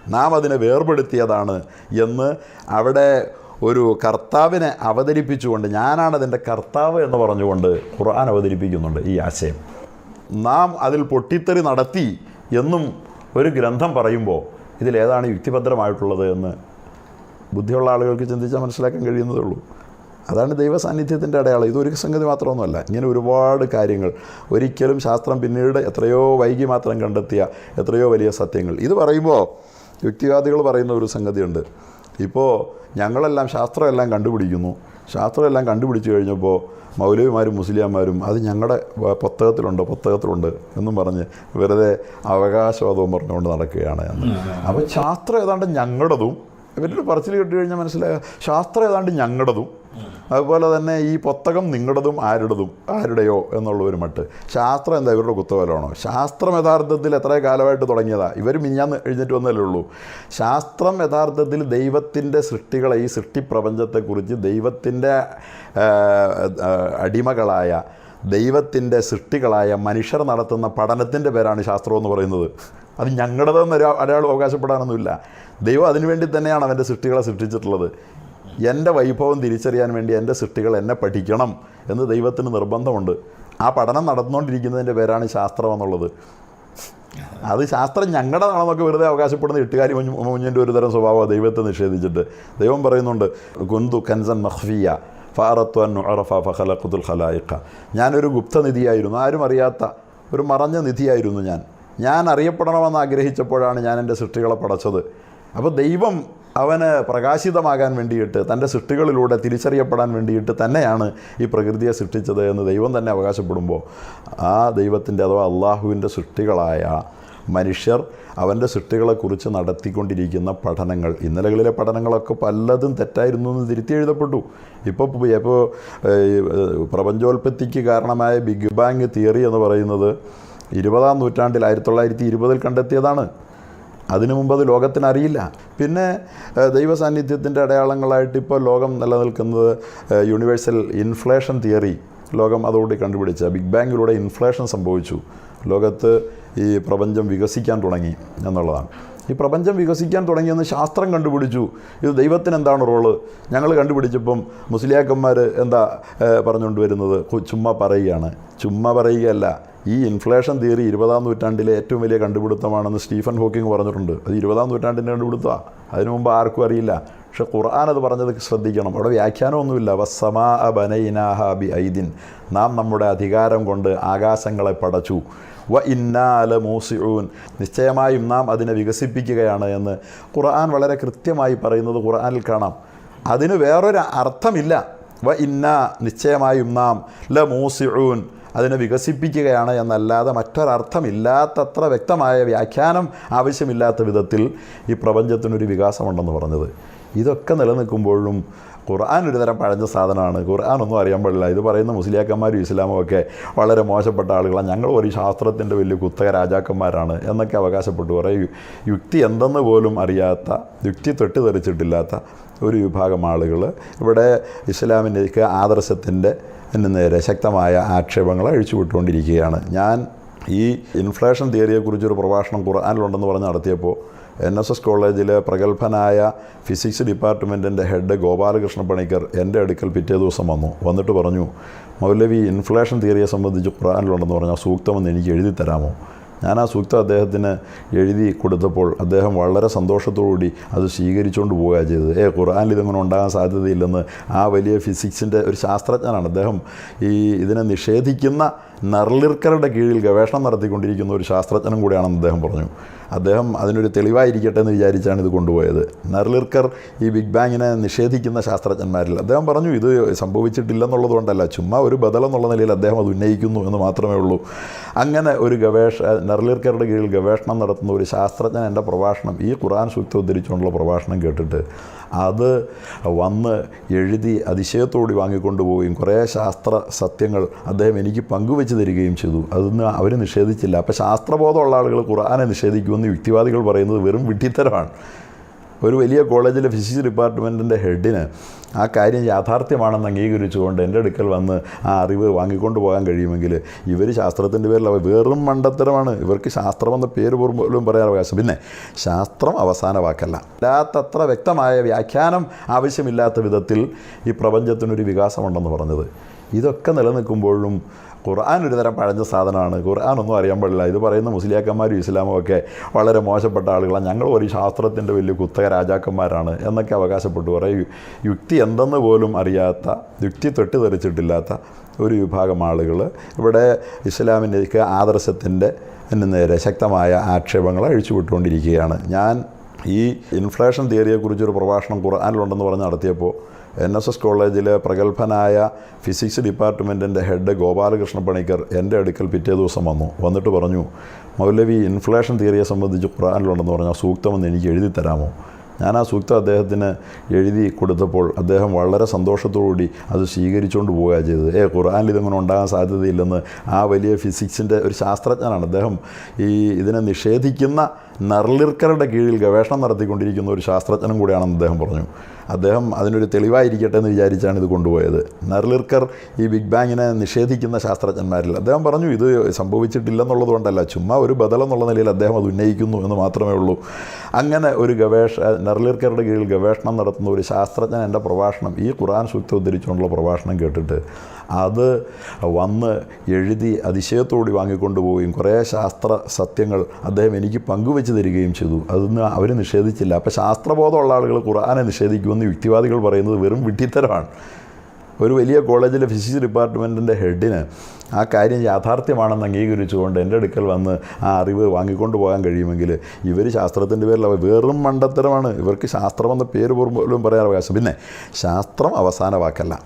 നാം അതിനെ വേർപെടുത്തിയതാണ് എന്ന് അവിടെ ഒരു കർത്താവിനെ അവതരിപ്പിച്ചുകൊണ്ട് ഞാനാണ് അതിന്റെ കർത്താവ് എന്ന് പറഞ്ഞുകൊണ്ട് ഖുർആൻ അവതരിപ്പിക്കുന്നുണ്ട് ഈ ആശയം. നാം അതിൽ പൊട്ടിത്തെറി നടത്തി എന്നും ഒരു ഗ്രന്ഥം പറയുമ്പോൾ ഇതിലേതാണ് യുക്തിഭദ്രമായിട്ടുള്ളത് എന്ന് ബുദ്ധിയുള്ള ആളുകൾക്ക് ചിന്തിച്ചാൽ മനസ്സിലാക്കാൻ കഴിയുന്നതേ ഉള്ളൂ. അതാണ് ദൈവ സാന്നിധ്യത്തിന്റെ അടയാളം. ഇതൊരു സംഗതി മാത്രമൊന്നുമല്ല. ഇങ്ങനെ ഒരുപാട് കാര്യങ്ങൾ. ഒരിക്കലും ശാസ്ത്രം പിന്നീട് എത്രയോ വൈകി മാത്രം കണ്ടെത്തിയ എത്രയോ വലിയ സത്യങ്ങൾ. ഇത് പറയുമ്പോൾ യുക്തിവാദികൾ പറയുന്ന ഒരു സംഗതിയുണ്ട്. ഇപ്പോൾ ഞങ്ങളെല്ലാം ശാസ്ത്രമെല്ലാം കണ്ടുപിടിക്കുന്നു. ശാസ്ത്രമെല്ലാം കണ്ടുപിടിച്ചു കഴിഞ്ഞപ്പോൾ മൗലവിമാരും മുസ്ലിംമാരും അത് ഞങ്ങളുടെ പുസ്തകത്തിലുണ്ട്? പുസ്തകത്തിലുണ്ട് എന്നും പറഞ്ഞ് വെറുതെ അവകാശവാദവും പറഞ്ഞുകൊണ്ട് നടക്കുകയാണ് എന്ന്. അപ്പോൾ ശാസ്ത്രം ഏതാണ്ട് ഞങ്ങളുടേതും ഇവരുടെ പറച്ചിൽ കേട്ട് കഴിഞ്ഞാൽ മനസ്സിലായ ശാസ്ത്രം ഏതാണ്ട് ഞങ്ങളുടേതും അതുപോലെ തന്നെ ഈ പുസ്തകം നിങ്ങളുടേതും ആരുടേതും ആരുടെയോ എന്നുള്ള ഒരു മട്ട്. ശാസ്ത്രം എന്താ ഇവരുടെ കുത്തവലാണോ ശാസ്ത്രം യഥാർത്ഥത്തിൽ എത്ര കാലമായിട്ട് തുടങ്ങിയതാ. ഇവർ മിഞ്ഞാന്ന് എഴുന്നേറ്റ് വന്നല്ലേ ഉള്ളൂ. ശാസ്ത്രം യഥാർത്ഥത്തിൽ ദൈവത്തിന്റെ സൃഷ്ടികളെ ഈ സൃഷ്ടിപ്രപഞ്ചത്തെക്കുറിച്ച് ദൈവത്തിന്റെ അടിമകളായ ദൈവത്തിന്റെ സൃഷ്ടികളായ മനുഷ്യർ നടത്തുന്ന പഠനത്തിന്റെ പേരാണ് ശാസ്ത്രം എന്ന് പറയുന്നത്. അത് ഞങ്ങളുടെതെന്ന് ഒരാ ഒരാൾ അവകാശപ്പെടാനൊന്നുമില്ല. ദൈവം അതിനുവേണ്ടി തന്നെയാണ് അവന്റെ സൃഷ്ടികളെ സൃഷ്ടിച്ചിട്ടുള്ളത്. എന്റെ വൈഭവം തിരിച്ചറിയാൻ വേണ്ടി എന്റെ സൃഷ്ടികൾ എന്നെ പഠിക്കണം എന്ന് ദൈവത്തിന് നിർബന്ധമുണ്ട്. ആ പഠനം നടന്നുകൊണ്ടിരിക്കുന്നതിന്റെ പേരാണ് ശാസ്ത്രം എന്നുള്ളത്. അത് ശാസ്ത്രം ഞങ്ങളുടെതാണെന്നൊക്കെ വെറുതെ അവകാശപ്പെടുന്ന എട്ടുകാരി മുഞ്ഞിന്റെ ഒരു തരം സ്വഭാവമാണ് ദൈവത്തെ നിഷേധിച്ചിട്ട്. ദൈവം പറയുന്നുണ്ട് കുന്തു കൻസൻ മഹ്ഫിയ ഫാറത്വൻ ഉറഫ ഫഖലഖുൽ ഖലായിഖ. ഞാനൊരു ഗുപ്തനിധിയായിരുന്നു. ആരും അറിയാത്ത ഒരു മറഞ്ഞ നിധിയായിരുന്നു ഞാൻ. ഞാൻ അറിയപ്പെടണമെന്ന് ആഗ്രഹിച്ചപ്പോഴാണ് ഞാൻ എന്റെ സൃഷ്ടികളെ പടച്ചത്. അപ്പോൾ ദൈവം അവന് പ്രകാശിതമാകാൻ വേണ്ടിയിട്ട് തന്റെ സൃഷ്ടികളിലൂടെ തിരിച്ചറിയപ്പെടാൻ വേണ്ടിയിട്ട് തന്നെയാണ് ഈ പ്രകൃതിയെ സൃഷ്ടിച്ചത് എന്ന് ദൈവം തന്നെ അവകാശപ്പെടുമ്പോൾ ആ ദൈവത്തിന്റെ അഥവാ അള്ളാഹുവിന്റെ സൃഷ്ടികളായ മനുഷ്യർ അവന്റെ സൃഷ്ടികളെക്കുറിച്ച് നടത്തിക്കൊണ്ടിരിക്കുന്ന പഠനങ്ങൾ ഇന്നലകളിലെ പഠനങ്ങളൊക്കെ പലതും തെറ്റായിരുന്നു എന്ന് തിരുത്തി എഴുതപ്പെട്ടു. ഇപ്പോൾ ഇപ്പോൾ പ്രപഞ്ചോൽപത്തിക്ക് കാരണമായ ബിഗ് ബാങ് തിയറി എന്ന് പറയുന്നത് ഇരുപതാം നൂറ്റാണ്ടിൽ ആയിരത്തി തൊള്ളായിരത്തി ഇരുപതിൽ കണ്ടെത്തിയതാണ്. അതിനു മുമ്പ് അത് ലോകത്തിനറിയില്ല. പിന്നെ ദൈവസാന്നിധ്യത്തിന്റെ ദൈവ സാന്നിധ്യത്തിന്റെ അടയാളങ്ങളായിട്ട് ഇപ്പോൾ ലോകം നിലനിൽക്കുന്നത് യൂണിവേഴ്സൽ ഇൻഫ്ലേഷൻ തിയറി ലോകം അതോടെ കണ്ടുപിടിച്ച ബിഗ് ബാങ്കിലൂടെ ഇൻഫ്ലേഷൻ സംഭവിച്ചു. ലോകത്ത് ഈ പ്രപഞ്ചം വികസിക്കാൻ തുടങ്ങി എന്നുള്ളതാണ്. ഈ പ്രപഞ്ചം വികസിക്കാൻ തുടങ്ങിയെന്ന് ശാസ്ത്രം കണ്ടുപിടിച്ചു. ഇത് ദൈവത്തിന് എന്താണ് റോൾ? ഞങ്ങൾ കണ്ടുപിടിച്ചപ്പം മുസ്ലിയാക്കന്മാർ എന്താ പറഞ്ഞുകൊണ്ട് വരുന്നത്? ചുമ്മാ പറയുകയാണ്. ചുമ്മാ പറയുകയല്ല. ഈ ഇൻഫ്ലേഷൻ തിയറി ഇരുപതാം നൂറ്റാണ്ടിലെ ഏറ്റവും വലിയ കണ്ടുപിടുത്തമാണെന്ന് സ്റ്റീഫൻ ഹോക്കിംഗ് പറഞ്ഞിട്ടുണ്ട്. അത് ഇരുപതാം നൂറ്റാണ്ടിന്റെ കണ്ടുപിടുത്തമാണ് അതിനു മുമ്പ് ആർക്കും അറിയില്ല. പക്ഷെ ഖുർആൻ അത് പറഞ്ഞത് ശ്രദ്ധിക്കണം. അവിടെ വ്യാഖ്യാനമൊന്നുമില്ല. വസ്സമാ ബനൈനാഹ ബി ഐദിൻ നാം നമ്മുടെ അധികാരം കൊണ്ട് ആകാശങ്ങളെ പടച്ചു. വ ഇന്നാല മൂസിഊൻ നിശ്ചയമായും നാം അതിനെ വികസിപ്പിക്കുകയാണ് എന്ന് ഖുർആൻ വളരെ കൃത്യമായി പറയുന്നത് ഖുർആനിൽ കാണാം. അതിന് വേറൊരു അർത്ഥമില്ല. വ ഇന്ന. നിശ്ചയമായും നാം ല മൂസിഊൻ അതിനെ വികസിപ്പിക്കുകയാണ് എന്നല്ലാതെ മറ്റൊരർത്ഥമില്ലാത്തത്ര വ്യക്തമായ വ്യാഖ്യാനം ആവശ്യമില്ലാത്ത വിധത്തിൽ ഈ പ്രപഞ്ചത്തിനൊരു വികാസമുണ്ടെന്ന് പറഞ്ഞത്. ഇതൊക്കെ നിലനിൽക്കുമ്പോഴും ഖുർആൻ ഒരു തരം പഴഞ്ഞ സാധനമാണ്. ഖുർആൻ ഒന്നും അറിയാൻ പാടില്ല. ഇത് പറയുന്ന മുസ്ലിയാക്കന്മാരും ഇസ്ലാമും ഒക്കെ വളരെ മോശപ്പെട്ട ആളുകളാണ്. ഞങ്ങൾ ഒരു ശാസ്ത്രത്തിന്റെ വലിയ കുത്തക രാജാക്കന്മാരാണ് എന്നൊക്കെ അവകാശപ്പെട്ടു. കുറേ യുക്തി എന്തെന്ന് പോലും അറിയാത്ത യുക്തി തൊട്ടുതെറിച്ചിട്ടില്ലാത്ത ഒരു വിഭാഗം ആളുകൾ ഇവിടെ ഇസ്ലാമിന്റെയൊക്കെ ആദർശത്തിന്റെ നേരെ ശക്തമായ ആക്ഷേപങ്ങൾ അഴിച്ചുവിട്ടുകൊണ്ടിരിക്കുകയാണ്. ഞാൻ ഈ ഇൻഫ്ലേഷൻ തിയറിയെക്കുറിച്ചൊരു പ്രഭാഷണം ഖുർആാനിലുണ്ടെന്ന് പറഞ്ഞ് നടത്തിയപ്പോൾ എൻ എസ് എസ് കോളേജിലെ പ്രഗത്ഭനായ ഫിസിക്സ് ഡിപ്പാർട്ട്മെന്റിന്റെ ഹെഡ് ഗോപാലകൃഷ്ണ പണിക്കർ എന്റെ അടുക്കൽ പിറ്റേ ദിവസം വന്നു. വന്നിട്ട് പറഞ്ഞു മൗലവി ഇൻഫ്ലേഷൻ തിയറിയെ സംബന്ധിച്ച് ഖുറാനിലുണ്ടെന്ന് പറഞ്ഞാൽ സൂക്തമെന്ന് എനിക്ക് എഴുതി തരാമോ? ഞാൻ ആ സൂക്തം അദ്ദേഹത്തിന് എഴുതി കൊടുത്തപ്പോൾ അദ്ദേഹം വളരെ സന്തോഷത്തോടുകൂടി അത് സ്വീകരിച്ചുകൊണ്ട് പോവുകയാണ് ചെയ്തത്. ഏ ഖുർആനിൽ ഇതങ്ങനെ ഉണ്ടാകാൻ സാധ്യതയില്ലെന്ന് ആ വലിയ ഫിസിക്സിന്റെ ഒരു ശാസ്ത്രജ്ഞനാണ്. അദ്ദേഹം ഈ ഇതിനെ നിഷേധിക്കുന്ന നർലിർക്കറുടെ കീഴിൽ ഗവേഷണം നടത്തിക്കൊണ്ടിരിക്കുന്ന ഒരു ശാസ്ത്രജ്ഞനും കൂടിയാണെന്ന് അദ്ദേഹം പറഞ്ഞു. അദ്ദേഹം അതിനൊരു തെളിവായിരിക്കട്ടെ എന്ന് വിചാരിച്ചാണ് ഇത് കൊണ്ടുപോയത്. നർലിർക്കർ ഈ ബിഗ് ബാങ്ങിനെ നിഷേധിക്കുന്ന ശാസ്ത്രജ്ഞന്മാരിൽ അദ്ദേഹം പറഞ്ഞു ഇത് സംഭവിച്ചിട്ടില്ലെന്നുള്ളത് കൊണ്ടല്ല ചുമ്മാ ഒരു ബദലെന്നുള്ള നിലയിൽ അദ്ദേഹം അത് ഉന്നയിക്കുന്നു എന്ന് മാത്രമേ ഉള്ളൂ. അങ്ങനെ ഒരു ഗവേഷ നർലിർക്കറുടെ കീഴിൽ ഗവേഷണം നടത്തുന്ന ഒരു ശാസ്ത്രജ്ഞൻ എന്റെ പ്രഭാഷണം ഈ ഖുറാൻ സൂക്തി ഉദ്ധരിച്ചുകൊണ്ടുള്ള പ്രഭാഷണം കേട്ടിട്ട് അത് വന്ന് എഴുതി അതിശയത്തോടി വാങ്ങിക്കൊണ്ടുപോവുകയും കുറേ ശാസ്ത്ര സത്യങ്ങൾ അദ്ദേഹം എനിക്ക് പങ്കുവെച്ച് തരികയും ചെയ്തു. അതൊന്നും അവർ നിഷേധിച്ചില്ല. അപ്പോൾ ശാസ്ത്രബോധമുള്ള ആളുകൾ ഖുർആനെ നിഷേധിക്കുമെന്ന് യുക്തിവാദികൾ പറയുന്നത് വെറും വിഡ്ഢിത്തരമാണ്. ഒരു വലിയ കോളേജിലെ ഫിസിക്സ് ഡിപ്പാർട്ട്മെന്റിന്റെ ഹെഡിന് ആ കാര്യം യാഥാർത്ഥ്യമാണെന്ന് അംഗീകരിച്ചുകൊണ്ട് എന്റെ അടുക്കൽ വന്ന് ആ അറിവ് വാങ്ങിക്കൊണ്ട് പോകാൻ കഴിയുമെങ്കിൽ ഇവർ ശാസ്ത്രത്തിന്റെ പേരിൽ വെറും മണ്ടത്തരമാണ്. ഇവർക്ക് ശാസ്ത്രം എന്ന പേര് പോലും പറയാൻ അവകാശം. പിന്നെ ശാസ്ത്രം അവസാന വാക്കല്ല. അല്ലാത്തത്ര വ്യക്തമായ വ്യാഖ്യാനം ആവശ്യമില്ലാത്ത വിധത്തിൽ ഈ പ്രപഞ്ചത്തിനൊരു വികാസമുണ്ടെന്ന് പറഞ്ഞത്. ഇതൊക്കെ നിലനിൽക്കുമ്പോഴും ഖുർആൻ ഒരു തരം പഴഞ്ഞ സാധനമാണ്. ഖുർആൻ ഒന്നും അറിയാൻ പാടില്ല. ഇത് പറയുന്ന മുസ്ലിയാക്കന്മാരും ഇസ്ലാമും ഒക്കെ വളരെ മോശപ്പെട്ട ആളുകളാണ്. ഞങ്ങൾ ഒരു ശാസ്ത്രത്തിന്റെ വലിയ കുത്തക രാജാക്കന്മാരാണ് എന്നൊക്കെ അവകാശപ്പെട്ടു. കുറേ യുക്തി എന്തെന്ന് പോലും അറിയാത്ത യുക്തി തൊട്ടുതെറിച്ചിട്ടില്ലാത്ത ഒരു വിഭാഗം ആളുകൾ ഇവിടെ ഇസ്ലാമിന്റെയൊക്കെ ആദർശത്തിന്റെ നേരെ ശക്തമായ ആക്ഷേപങ്ങൾ അഴിച്ചുവിട്ടുകൊണ്ടിരിക്കുകയാണ്. ഞാൻ ഈ ഇൻഫ്ലേഷൻ തിയറിയെക്കുറിച്ചൊരു പ്രഭാഷണം ഖുർആാനിലുണ്ടെന്ന് പറഞ്ഞ് നടത്തിയപ്പോൾ എൻ എസ് എസ് കോളേജിലെ പ്രഗത്ഭനായ ഫിസിക്സ് ഡിപ്പാർട്ട്മെന്റിന്റെ ഹെഡ് ഗോപാലകൃഷ്ണ പണിക്കർ എന്റെ അടുക്കൽ പിറ്റേ ദിവസം വന്നു. വന്നിട്ട് പറഞ്ഞു മൗലവി ഇൻഫ്ലേഷൻ തിയറിയെ സംബന്ധിച്ച് ഖുറാനിലുണ്ടെന്ന് പറഞ്ഞാൽ സൂക്തമെന്ന് എനിക്ക് എഴുതി തരാമോ? ഞാൻ ആ സൂക്തം അദ്ദേഹത്തിന് എഴുതി കൊടുത്തപ്പോൾ അദ്ദേഹം വളരെ സന്തോഷത്തോടുകൂടി അത് സ്വീകരിച്ചുകൊണ്ട് പോവുകയാണ് ചെയ്തത്. ഏ ഖുർആനിൽ ഇതങ്ങനെ ഉണ്ടാകാൻ സാധ്യതയില്ലെന്ന് ആ വലിയ ഫിസിക്സിന്റെ ഒരു ശാസ്ത്രജ്ഞനാണ്. അദ്ദേഹം ഈ ഇതിനെ നിഷേധിക്കുന്ന നർലിർക്കറുടെ കീഴിൽ ഗവേഷണം നടത്തിക്കൊണ്ടിരിക്കുന്ന ഒരു ശാസ്ത്രജ്ഞനും കൂടിയാണെന്ന് അദ്ദേഹം പറഞ്ഞു. അദ്ദേഹം അതിനൊരു തെളിവായിരിക്കട്ടെ എന്ന് വിചാരിച്ചാണ് ഇത് കൊണ്ടുപോയത്. നർലിർക്കർ ഈ ബിഗ് ബാങ്ങിനെ നിഷേധിക്കുന്ന ശാസ്ത്രജ്ഞന്മാരിൽ അദ്ദേഹം പറഞ്ഞു ഇത് സംഭവിച്ചിട്ടില്ലെന്നുള്ളത് കൊണ്ടല്ല ചുമ്മാ ഒരു ബദൽ എന്നുള്ള നിലയിൽ അദ്ദേഹം അത് ഉന്നയിക്കുന്നു എന്ന് മാത്രമേ ഉള്ളൂ. അങ്ങനെ ഒരു ഗവേഷ നർലിർക്കറുടെ കീഴിൽ ഗവേഷണം നടത്തുന്ന ഒരു ശാസ്ത്രജ്ഞൻ എന്റെ പ്രഭാഷണം ഈ ഖുറാൻ സൂക്തം ഉദ്ധരിച്ചുകൊണ്ടുള്ള പ്രഭാഷണം കേട്ടിട്ട് അത് വന്ന് എഴുതി അതിശയത്തോടി വാങ്ങിക്കൊണ്ടുപോവുകയും കുറേ ശാസ്ത്ര സത്യങ്ങൾ അദ്ദേഹം എനിക്ക് പങ്കുവെച്ച് തരികയും ചെയ്തു. അതൊന്നും അവർ നിഷേധിച്ചില്ല. അപ്പോൾ ശാസ്ത്രബോധമുള്ള ആളുകൾ ഖുറാനെ നിഷേധിക്കുമെന്ന് യുക്തിവാദികൾ പറയുന്നത് വെറും വിട്ടിത്തരമാണ് ഒരു വലിയ കോളേജിലെ ഫിസിക്സ് ഡിപ്പാർട്ട്മെന്റിന്റെ ഹെഡിന് ആ കാര്യം യാഥാർത്ഥ്യമാണെന്ന് അംഗീകരിച്ചുകൊണ്ട് എന്റെ അടുക്കൽ വന്ന് ആ അറിവ് വാങ്ങിക്കൊണ്ട് പോകാൻ കഴിയുമെങ്കിൽ ഇവർ ശാസ്ത്രത്തിന്റെ പേരിൽ വെറും മണ്ടത്തരമാണ്. ഇവർക്ക് ശാസ്ത്രമെന്ന പേര് പോലും പറയാൻ അവകാശം. പിന്നെ ശാസ്ത്രം അവസാന വാക്കല്ല.